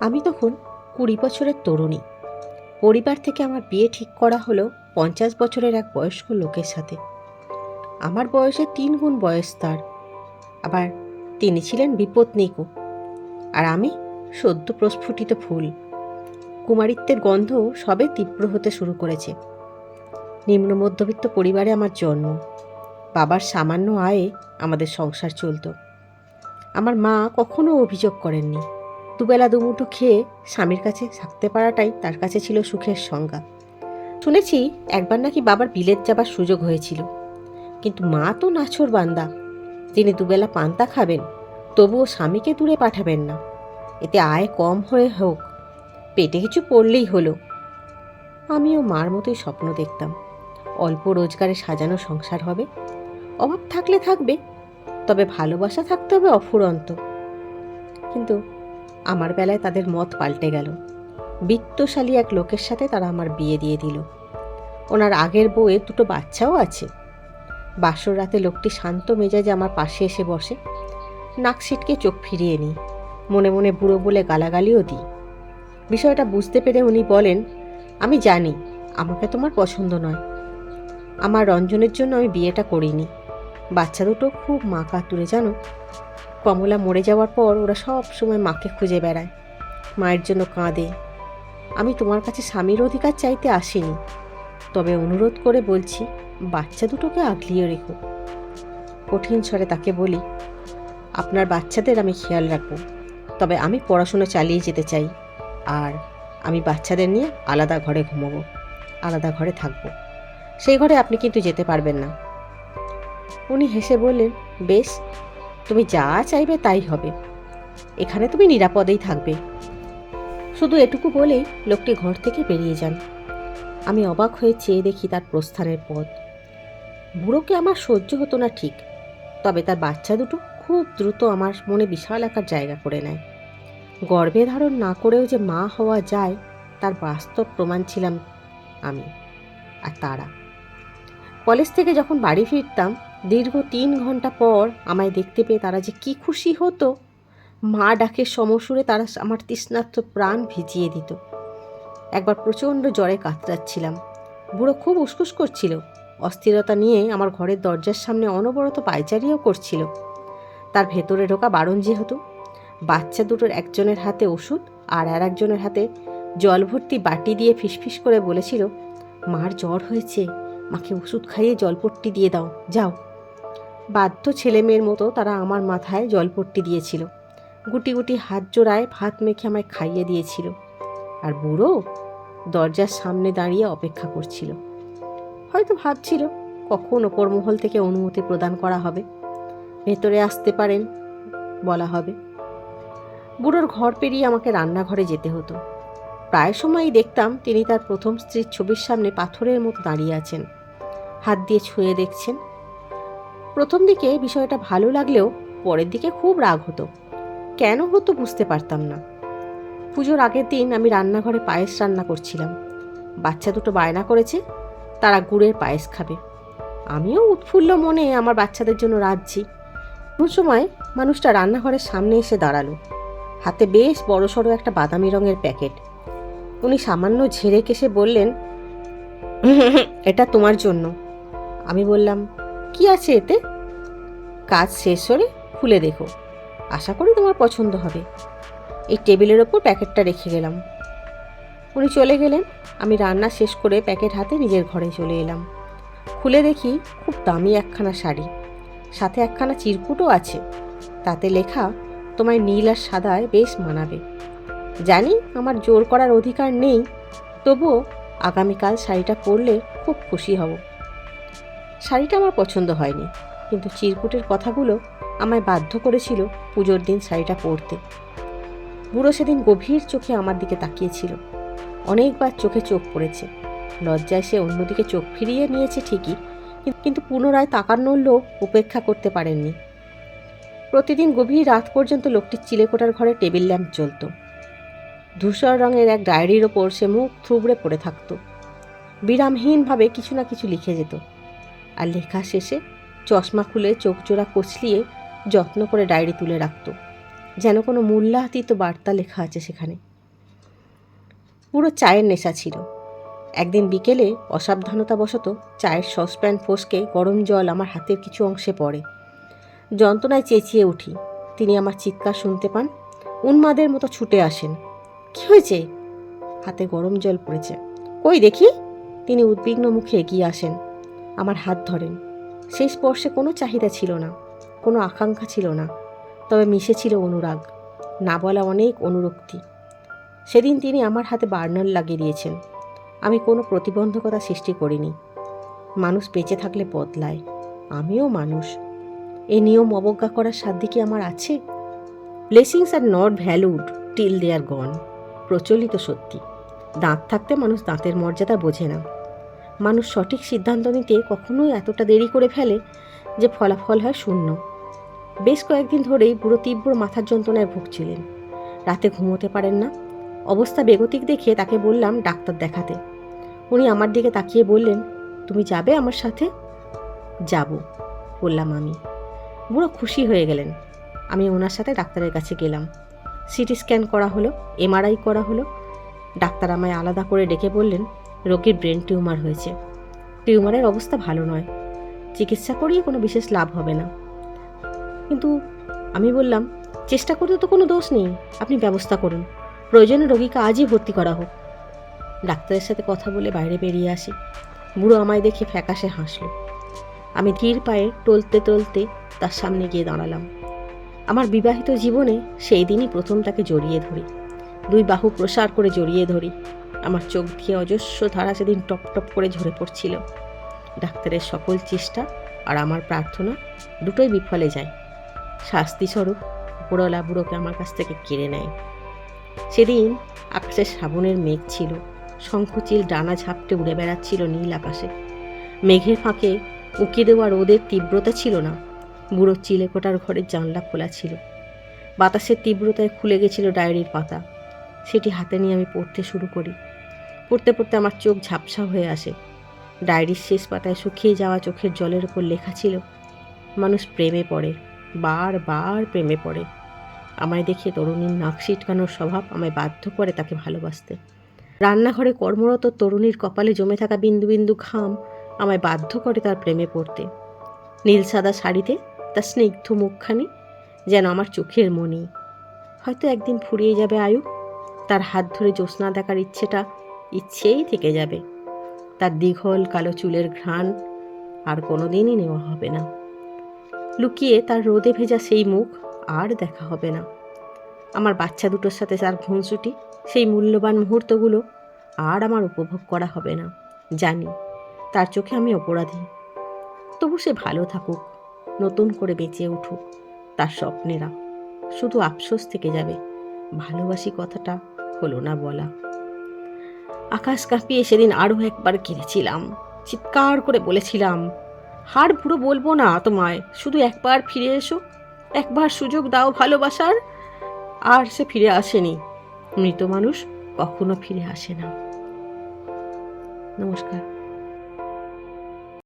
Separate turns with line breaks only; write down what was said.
আমি তখন কুড়ি বছরের তরুণী। পরিবার থেকে আমার বিয়ে ঠিক করা হলো পঞ্চাশ বছরের এক বয়স্ক লোকের সাথে। আমার বয়সে তিন গুণ বয়স তার। আবার তিনি ছিলেন বিপত্নিকও আর আমি সদ্য প্রস্ফুটিত ফুল। কুমারিত্বের গন্ধ সবে তীব্র হতে শুরু করেছে। নিম্ন মধ্যবিত্ত পরিবারে আমার জন্ম। বাবার সামান্য আয়ে আমাদের সংসার চলতো। আমার মা কখনো অভিযোগ করেননি। দুবেলা দুমুঠো খেয়ে স্বামীর কাছে থাকতে পারাটাই তার কাছে ছিল সুখের সংজ্ঞা। শুনেছি একবার নাকি বাবার বিলেত যাবার সুযোগ হয়েছিল। কিন্তু মা তো নাছর বান্দা। তিনি দুবেলা পান্তা খাবেন, তবুও স্বামীকে দূরে পাঠাবেন না। এতে আয় কম হয়ে হোক। পেটে কিছু পড়লেই হলো। আমিও মার মতোই স্বপ্ন দেখতাম। অল্প রোজগারে সাজানো সংসার হবে। অভাব থাকলে থাকবে, তবে ভালোবাসা থাকতে হবে অফুরন্ত। কিন্তু আমার বেলায় তাদের মত পাল্টে গেল। বিত্তশালী এক লোকের সাথে তারা আমার বিয়ে দিয়ে দিল। ওনার আগের বউয়ে দুটো বাচ্চাও আছে। বাসর রাতে লোকটি শান্ত মেজাজে আমার পাশে এসে বসে। নাক সিটকে চোখ ফিরিয়ে নিই। মনে মনে বুড়ো বলে গালাগালিও দিই। বিষয়টা বুঝতে পেরে উনি বলেন, আমি জানি, আমাকে তোমার পছন্দ নয়। আমার রঞ্জনের জন্য আমি বিয়েটা করিনি। বাচ্চা দুটো খুব মা কাতুরে জানো? কমলা মরে যাওয়ার পর ওরা সব সময় মাকে খুঁজে বেড়ায়। মায়ের জন্য কাঁদে। আমি তোমার কাছে স্বামীর অধিকার চাইতে আসিনি। তবে অনুরোধ করে বলছি, বাচ্চা দুটোকে আগলিয়ে রেখো। কঠিন স্বরে তাকে বলি, আপনার বাচ্চাদের আমি খেয়াল রাখব। তবে আমি পড়াশুনো চালিয়ে যেতে চাই। আর আমি বাচ্চাদের নিয়ে আলাদা ঘরে ঘুমোবো। আলাদা ঘরে থাকব। সেই ঘরে আপনি কিন্তু যেতে পারবেন না। উনি হেসে বললেন, বেশ তুমি যা চাইবে তাই হবে। এখানে তুমি নিরাপদেই থাকবে। শুধু এটুকু বলেই লোকটি ঘর থেকে বেরিয়ে যান। আমি অবাক হয়ে চেয়ে দেখি তার প্রস্থানের পথ। বুড়োকে আমার সহ্য হতো না ঠিক, তবে তার বাচ্চা দুটো খুব দ্রুত আমার মনে বিশাল আকার জায়গা করে নেয়। গর্ভে ধারণ না করেও যে মা হওয়া যায়, তার বাস্তব প্রমাণ ছিলাম আমি আর তারা। কলেজ থেকে যখন বাড়ি ফিরতাম দীর্ঘ তিন ঘণ্টা পর আমায় দেখতে পেয়ে তারা যে কি খুশি হতো। মা ডাকের সমসুরে তারা আমার তৃষ্ণার্থ প্রাণ ভিজিয়ে দিত। একবার প্রচণ্ড জ্বরে কাতরাচ্ছিলাম। বুড়ো খুব উসকুস করছিল। অস্থিরতা নিয়ে আমার ঘরের দরজার সামনে অনবরত পায়চারিও করছিল। তার ভেতরে ঢোকা বারণ যেহেতু। বাচ্চা দুটোর একজনের হাতে ওষুধ আর আর একজনের হাতে জল ভর্তি বাটি দিয়ে ফিসফিস করে বলেছিল, মার জ্বর হয়েছে। মাকে ওষুধ খাইয়ে জলপট্টি দিয়ে দাও। যাও। বাধ্য ছেলে মেয়ের মতো তারা আমার মাথায় জলপট্টি দিয়েছিল। গুটি গুটি হাত জোড়ায় ভাত মেখে আমায় খাইয়ে দিয়েছিল। আর বুড়ো দরজার সামনে দাঁড়িয়ে অপেক্ষা করছিল। হয়তো ভাবছিল, কখন ওপর মহল থেকে অনুমতি প্রদান করা হবে? ভেতরে আসতে পারেন, বলা হবে। বুড়োর ঘর পেরিয়ে আমাকে রান্নাঘরে যেতে হতো। প্রায় সময়ই দেখতাম তিনি তার প্রথম স্ত্রীর ছবির সামনে পাথরের মতো দাঁড়িয়ে আছেন। হাত দিয়ে ছুঁয়ে দেখছেন। প্রথম দিকে বিষয়টা ভালো লাগলেও পরের দিকে খুব রাগ হতো। কেন হতো বুঝতে পারতাম না। পুজোর আগের দিন আমি রান্নাঘরে পায়েস রান্না করছিলাম। বাচ্চা দুটো বায়না করেছে, তারা গুড়ের পায়েস খাবে। আমিও উৎফুল্ল মনে আমার বাচ্চাদের জন্য রাঁধছি। এমন সময় মানুষটা রান্নাঘরের সামনে এসে দাঁড়াল। হাতে বেশ বড়সড় একটা বাদামি রঙের প্যাকেট। উনি সামান্য ঝেড়ে কেসে বললেন এটা তোমার জন্য। আমি বললাম কি আছে এতে? কাজ শেষ হলে খুলে দেখো। আশা করি তোমার পছন্দ হবে। এই টেবিলের ওপর প্যাকেটটা রেখে গেলাম। উনি চলে গেলেন। আমি রান্না শেষ করে প্যাকেট হাতে নিজের ঘরে চলে এলাম। খুলে দেখি খুব দামি একখানা শাড়ি। সাথে একখানা চিরকুটও আছে। তাতে লেখা, তোমায় নীল আর সাদায় বেশ মানাবে। জানি আমার জোর করার অধিকার নেই, তবুও আগামীকাল শাড়িটা পরলে খুব খুশি হব। শাড়িটা আমার পছন্দ হয়নি, কিন্তু চিরকুটের কথাগুলো আমায় বাধ্য করেছিল পুজোর দিন শাড়িটা পরতে। বুড়ো সেদিন গভীর চোখে আমার দিকে তাকিয়েছিল। অনেকবার চোখে চোখ পড়েছে। লজ্জায় সে অন্যদিকে চোখ ফিরিয়ে নিয়েছে ঠিকই কিন্তু পুনরায় তাকানোর লোক উপেক্ষা করতে পারেননি। প্রতিদিন গভীর রাত পর্যন্ত লোকটির চিলেকোটার ঘরে টেবিল ল্যাম্প জ্বলত। ধূসর রঙের এক ডায়েরির ওপর সে মুখ থুবড়ে পড়ে থাকতো। বিরামহীনভাবে কিছু না কিছু লিখে যেত। আর লেখা শেষে চশমা খুলে চোখ জোড়া কচলিয়ে যত্ন করে ডায়েরি তুলে রাখত। যেন কোনো মূল্যাতীত বার্তা লেখা আছে সেখানে। পুরো চায়ের নেশা ছিল। একদিন বিকেলে অসাবধানতাবশত চায়ের সসপ্যান ফসকে গরম জল আমার হাতের কিছু অংশে পড়ে। যন্ত্রণায় চেঁচিয়ে উঠি। তিনি আমার চিৎকার শুনতে পান, উন্মাদের মতো ছুটে আসেন। কি হয়েছে? হাতে গরম জল পড়েছে। কই দেখি? তিনি উদ্বিগ্ন মুখে এগিয়ে আসেন। আমার হাত ধরেন। সেই স্পর্শে কোনো চাহিদা ছিল না, কোনো আকাঙ্ক্ষা ছিল না, তবে মিশে ছিল অনুরাগ, না বলা অনেক অনুরক্তি। সেদিন তিনি আমার হাতে বার্নার লাগিয়ে দিয়েছেন। আমি কোনো প্রতিবন্ধকতা সৃষ্টি করিনি। মানুষ বেঁচে থাকলে বদলায়, আমিও মানুষ। এ নিয়ম অবজ্ঞা করার সাধ্য কি আমার আছে? Blessings are not valued till they are gone প্রচলিত সত্যি। দাঁত থাকতে মানুষ দাঁতের মর্যাদা বোঝে না। মানুষ সঠিক সিদ্ধান্ত নিতে কখনোই এতটা দেরি করে ফেলে যে ফলাফল হয় শূন্য। বেশ কয়েকদিন ধরেই বুড়ো তীব্র মাথার যন্ত্রণায় ভুগছিলেন। রাতে ঘুমোতে পারেন না। অবস্থা বেগতিক দেখে তাকে বললাম ডাক্তার দেখাতে। উনি আমার দিকে তাকিয়ে বললেন, তুমি যাবে আমার সাথে? যাব, বললাম আমি। বুড়ো খুশি হয়ে গেলেন। আমি ওনার সাথে ডাক্তারের কাছে গেলাম। সিটি স্ক্যান করা হলো, এমআরআই করা হলো। ডাক্তার আমায় আলাদা করে ডেকে বললেন রোগীর ব্রেন টিউমার হয়েছে। টিউমারের অবস্থা ভালো নয়। চিকিৎসা করিয়ে কোনো বিশেষ লাভ হবে না। কিন্তু আমি বললাম, চেষ্টা করতে তো কোনো দোষ নেই। আপনি ব্যবস্থা করুন। প্রয়োজনে রোগীকে আজই ভর্তি করা হোক। ডাক্তারের সাথে কথা বলে বাইরে বেরিয়ে আসি। বুড়ো আমায় দেখে ফ্যাকাশে হাসলো। আমি ধীর পায়ে টলতে টলতে তার সামনে গিয়ে দাঁড়ালাম। আমার বিবাহিত জীবনে সেই দিনই প্রথম তাকে জড়িয়ে ধরি। দুই বাহু প্রসার করে জড়িয়ে ধরি। আমার চোখ দিয়ে অজস্র ধারা সেদিন টপ টপ করে ঝরে পড়ছিল। ডাক্তারের সকল চেষ্টা আর আমার প্রার্থনা দুটোই বিফলে যায়। শাস্তিস্বরূপ উপরওয়ালা বুড়োকে আমার কাছ থেকে কেড়ে নেয়। সেদিন আকাশে শ্রাবণের মেঘ ছিল। শঙ্খচিল ডানা ঝাপটে উড়ে বেড়াচ্ছিল নীল আকাশে। মেঘের ফাঁকে উঁকি দেওয়া রোদের তীব্রতা ছিল না। বুড়ো চিলেকোটার ঘরের জানলা খোলা ছিল। বাতাসের তীব্রতায় খুলে গেছিল ডায়েরির পাতা। সেটি হাতে নিয়ে আমি পড়তে শুরু করি। পড়তে পড়তে আমার চোখ ঝাপসা হয়ে আসে। ডায়েরির শেষ পাতায় শুকিয়ে যাওয়া চোখের জলের উপর লেখা ছিল, মানুষ প্রেমে পড়ে, বার বার প্রেমে পড়ে। আমায় দেখে তরুণীর নাক সিটকানোর স্বভাব আমায় বাধ্য করে তাকে ভালোবাসতে। রান্নাঘরে কর্মরত তরুণীর কপালে জমে থাকা বিন্দু বিন্দু ঘাম আমায় বাধ্য করে তার প্রেমে পড়তে। নীল সাদা শাড়িতে তার স্নিগ্ধ মুখখানি যেন আমার চোখের মনি হয়তো একদিন ফুরিয়ে যাবে আয়ু তার হাত ধরে জ্যোৎস্না দেখার ইচ্ছেটা ইচ্ছেই থেকে যাবে। তার দীঘল কালো চুলের ঘ্রাণ আর কোনোদিনই নেওয়া হবে না। লুকিয়ে তার রোদে ভেজা সেই মুখ আর দেখা হবে না। আমার বাচ্চা দুটোর সাথে তার ঘুমসুটি, সেই মূল্যবান মুহূর্তগুলো আর আমার উপভোগ করা হবে না। জানি, তার চোখে আমি অপরাধী। তবু সে ভালো থাকুক, নতুন করে বেঁচে উঠুক, তার স্বপ্নেরা। শুধু আফসোস থেকে যাবে। ভালোবাসি কথাটা হলো না বলা। আকাশ কাঁপিয়ে সেদিন আরও একবার কেঁদেছিলাম চিৎকার করে বলেছিলাম, হাড় পুরো বলব না তোমায়, শুধু একবার ফিরে এসো, একবার সুযোগ দাও ভালোবাসার। আর সে ফিরে আসেনি। মৃত মানুষ কখনো ফিরে আসে না। নমস্কার।